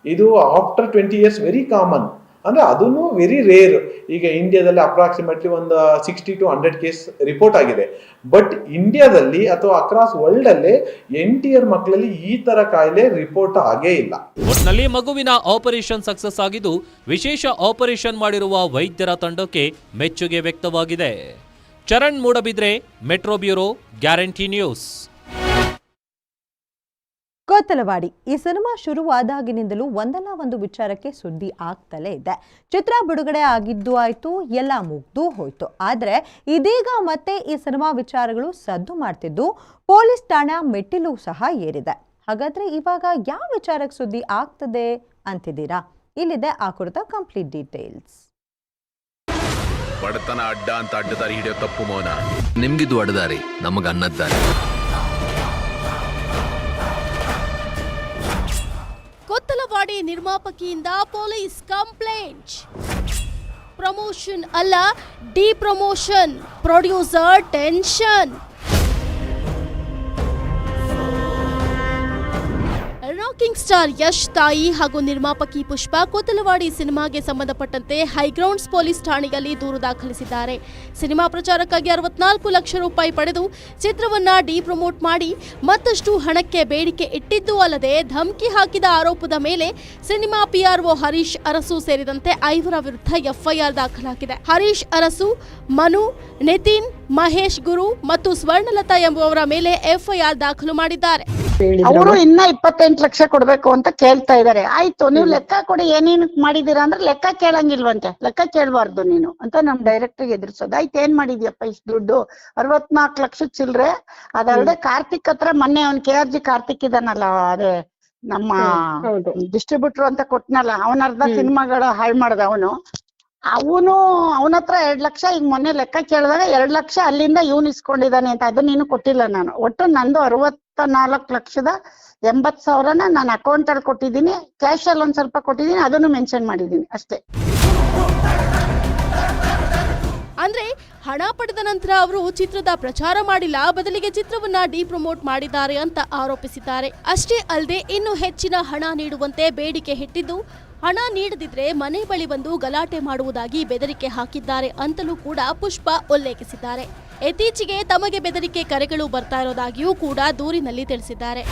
ಇದು after twenty years very common ಅಂದ್ರೆ ಅದನ್ನು ವೆರಿ ರೇರ್ ಈಗ ಇಂಡಿಯಾದಲ್ಲಿ ಅಪ್ರಾಕ್ಸಿಮೇಟ್ಲಿ ಒಂದು sixty two hundred case report ಆಗಿದೆ. ಬಟ್ ಇಂಡಿಯಾದಲ್ಲಿ ಅಥವಾ ಅಕ್ರಾಸ್ ವರ್ಲ್ಡ್ ಅಲ್ಲಿ ಎಂಟಿಯರ್ ಮಕ್ಕಳಲ್ಲಿ ಈ ತರ ಕಾಯಿಲೆ ರಿಪೋರ್ಟ್ ಆಗೇ ಇಲ್ಲ. ಒಟ್ನಲ್ಲಿ ಮಗುವಿನ ಆಪರೇಷನ್ ಸಕ್ಸಸ್ ಆಗಿದ್ದು ವಿಶೇಷ ಆಪರೇಷನ್ ಮಾಡಿರುವ ವೈದ್ಯರ ತಂಡಕ್ಕೆ ಮೆಚ್ಚುಗೆ ವ್ಯಕ್ತವಾಗಿದೆ. Charan Moodbidri metro bureau guarantee news Kothalavadi ಈ ಸಿನಿಮಾ ಶುರುವಾದಾಗಿನಿಂದಲೂ ಒಂದಲ್ಲ ಒಂದು ವಿಚಾರಕ್ಕೆ ಸುದ್ದಿ ಆಗ್ತಲೇ ಇದೆ. ಚಿತ್ರ ಬಿಡುಗಡೆ ಆಗಿದ್ದು ಆಯಿತು, ಎಲ್ಲ ಮುಗ್ದು ಹೋಯ್ತು. ಆದರೆ ಇದೀಗ ಮತ್ತೆ ಈ ಸಿನಿಮಾ ವಿಚಾರಗಳು ಸದ್ದು ಮಾಡ್ತಿದ್ದು ಪೊಲೀಸ್ ಠಾಣಾ ಮೆಟ್ಟಿಲು ಸಹ ಏರಿದೆ. ಹಾಗಾದ್ರೆ ಇವಾಗ ಯಾವ ವಿಚಾರಕ್ಕೆ ಸುದ್ದಿ ಆಗ್ತದೆ ಅಂತಿದ್ದೀರಾ? ಇಲ್ಲಿದೆ ಆ ಕುರಿತ ಕಂಪ್ಲೀಟ್ ಡೀಟೇಲ್ಸ್. ಬಡತನ ಅಡ್ಡ ಅಂತ ಅಡ್ಡದಾರಿ ಹಿಡಿಯೋ ತಪ್ಪು ಮೌನ. ನಿಮ್ಗಿದು ಅಡ್ಡದಾರಿ ನಮಗ ಅನ್ನದ್ದಾರಿ ಕೊತ್ತಲವಾಡಿ ನಿರ್ಮಾಪಕಿಯಿಂದ ಪೊಲೀಸ್ ಕಂಪ್ಲೇಂಟ್. ಪ್ರಮೋಷನ್ ಅಲ್ಲ de promotion producer tension. Rocking star Yash ತಾಯಿ ಹಾಗೂ ನಿರ್ಮಾಪಕಿ ಪುಷ್ಪ ಕೋತಲವಾಡಿ ಸಿನಿಮಾಗೆ ಸಂಬಂಧಪಟ್ಟಂತೆ ಹೈಗ್ರೌಂಡ್ಸ್ ಪೊಲೀಸ್ ಠಾಣೆಯಲ್ಲಿ ದೂರು ದಾಖಲಿಸಿದ್ದಾರೆ. ಸಿನಿಮಾ ಪ್ರಚಾರಕ್ಕಾಗಿ ಅರವತ್ನಾಲ್ಕು ಲಕ್ಷ ರೂಪಾಯಿ ಪಡೆದು ಚಿತ್ರವನ್ನ ಡಿಪ್ರಮೋಟ್ ಮಾಡಿ ಮತ್ತಷ್ಟು ಹಣಕ್ಕೆ ಬೇಡಿಕೆ ಇಟ್ಟಿದ್ದು ಅಲ್ಲದೆ ಧಮಕಿ ಹಾಕಿದ ಆರೋಪದ ಮೇಲೆ ಸಿನಿಮಾ ಪಿಆರ್ಒ ಹರೀಶ್ ಅರಸು ಸೇರಿದಂತೆ ಐವರ ವಿರುದ್ಧ ಎಫ್ಐಆರ್ ದಾಖಲಾಗಿದೆ. ಹರೀಶ್ ಅರಸು, ಮನು, ನಿತಿನ್ ಮಹೇಶ್ ಗುರು ಮತ್ತು ಸ್ವರ್ಣಲತಾ ಎಂಬುವವರ ಮೇಲೆ ಎಫ್ಐಆರ್ ದಾಖಲು ಮಾಡಿದ್ದಾರೆ. ಅವರು ಇನ್ನ ಇಪ್ಪತ್ತೆಂಟು ಲಕ್ಷ ಕೊಡ್ಬೇಕು ಅಂತ ಕೇಳ್ತಾ ಇದಾರೆ ಆಯ್ತು ನೀವು ಲೆಕ್ಕ ಕೊಡಿ ಏನೇನ್ ಮಾಡಿದೀರಾ ಅಂದ್ರೆ ಲೆಕ್ಕ ಕೇಳಂಗಿಲ್ವಂತೆ. ಲೆಕ್ಕ ಕೇಳಬಾರ್ದು ನೀನು ಅಂತ ನಮ್ ಡೈರೆಕ್ಟರ್ ಎದುರಿಸೋದು. ಆಯ್ತು ಏನ್ ಮಾಡಿದ್ಯಪ್ಪ ಇಷ್ಟು ದುಡ್ಡು? ಅರವತ್ನಾಲ್ಕು ಲಕ್ಷ ಚಿಲ್ರೆ. ಅದಲ್ಲದೆ ಕಾರ್ತಿಕ್ ಹತ್ರ ಮೊನ್ನೆ ಅವ್ನ್ ಕೆ ಆರ್ ಜಿ ಕಾರ್ತಿಕ್ ಇದಾನಲ್ಲ ಅದೇ ನಮ್ಮ ಡಿಸ್ಟ್ರಿಬ್ಯೂಟರ್ ಅಂತ ಕೊಟ್ನಲ್ಲ ಅವನ ಅರ್ಧ ಸಿನಿಮಾಗಳು ಹಾಳು ಮಾಡ್ದ ಅವನು. ಅವನು, ಅವನ ಹತ್ರ ಎರಡ್ ಲಕ್ಷ ಈಗ ಮೊನ್ನೆ ಲೆಕ್ಕ ಕೇಳಿದಾಗ ಎರಡ್ ಲಕ್ಷ ಅಲ್ಲಿಂದ ಇವನ್ ಇಸ್ಕೊಂಡಿದ್ದಾನೆ ಅಂತ. ಅದು ನೀನು ಕೊಟ್ಟಿಲ್ಲ ನಾನು. ಒಟ್ಟು ನಂದು ಅರವತ್ತ ನಾಲ್ಕ್ ಲಕ್ಷದ ಎಂಬತ್ ಸಾವಿರನ ನಾನು ಅಕೌಂಟ್ ಅಲ್ಲಿ ಕೊಟ್ಟಿದ್ದೀನಿ. ಕ್ಯಾಶ್ ಅಲ್ಲಿ ಒಂದ್ ಸ್ವಲ್ಪ ಕೊಟ್ಟಿದ್ದೀನಿ, ಅದನ್ನು ಮೆನ್ಷನ್ ಮಾಡಿದೀನಿ ಅಷ್ಟೇ. ಅಂದ್ರೆ ಹಣ ಪಡೆದ ನಂತರ ಅವರು ಚಿತ್ರದ ಪ್ರಚಾರ ಮಾಡಿಲ್ಲ, ಬದಲಿಗೆ ಚಿತ್ರವನ್ನ ಡಿ ಪ್ರಮೋಟ್ ಮಾಡಿದ್ದಾರೆ ಅಂತ ಆರೋಪಿಸಿದ್ದಾರೆ. ಅಷ್ಟೇ ಅಲ್ಲದೆ ಇನ್ನು ಹೆಚ್ಚಿನ ಹಣ ನೀಡುವಂತೆ ಬೇಡಿಕೆ ಇಟ್ಟಿದ್ದು ಹಣ ನೀಡದಿದ್ರೆ ಮನೆ ಬಳಿ ಬಂದು ಗಲಾಟೆ ಮಾಡುವುದಾಗಿ ಬೆದರಿಕೆ ಹಾಕಿದ್ದಾರೆ ಅಂತಲೂ ಕೂಡ ಪುಷ್ಪ ಉಲ್ಲೇಖಿಸಿದ್ದಾರೆ. ಇತ್ತೀಚೆಗೆ ತಮಗೆ ಬೆದರಿಕೆ ಕರೆಗಳು ಬರ್ತಾ ಇರೋದಾಗಿಯೂ ಕೂಡ ದೂರಿನಲ್ಲಿ ತಿಳಿಸಿದ್ದಾರೆ.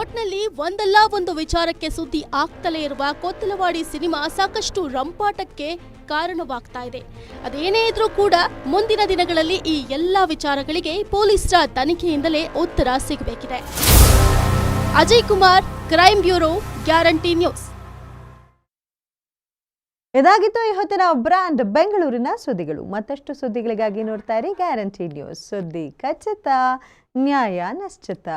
ಒಟ್ನಲ್ಲಿ ಒಂದಲ್ಲ ಒಂದು ವಿಚಾರಕ್ಕೆ ಸುದ್ದಿ ಆಗ್ತಲೇ ಇರುವ ಕೊತ್ತಲವಾಡಿ ಸಿನಿಮಾ ಸಾಕಷ್ಟು ರಂಪಾಟಕ್ಕೆ ಕಾರಣವಾಗ್ತಾ ಇದೆ. ಅದೇನೇ ಇದ್ರೂ ಕೂಡ ಮುಂದಿನ ದಿನಗಳಲ್ಲಿ ಈ ಎಲ್ಲ ವಿಚಾರಗಳಿಗೆ ಪೊಲೀಸರ ತನಿಖೆಯಿಂದಲೇ ಉತ್ತರ ಸಿಗಬೇಕಿದೆ. Ajay Kumar crime bureau guarantee news. ಇದಾಗಿತ್ತು ಈ ಹೊತ್ತಿನ ಬ್ರ್ಯಾಂಡ್ ಬೆಂಗಳೂರಿನ ಸುದ್ದಿಗಳು. ಮತ್ತಷ್ಟು ಸುದ್ದಿಗಳಿಗಾಗಿ ನೋಡ್ತಾ ಇರಿ ಗ್ಯಾರಂಟಿ ನ್ಯೂಸ್. ಸುದ್ದಿ ಖಚಿತ, ನ್ಯಾಯ ನಿಶ್ಚಿತ.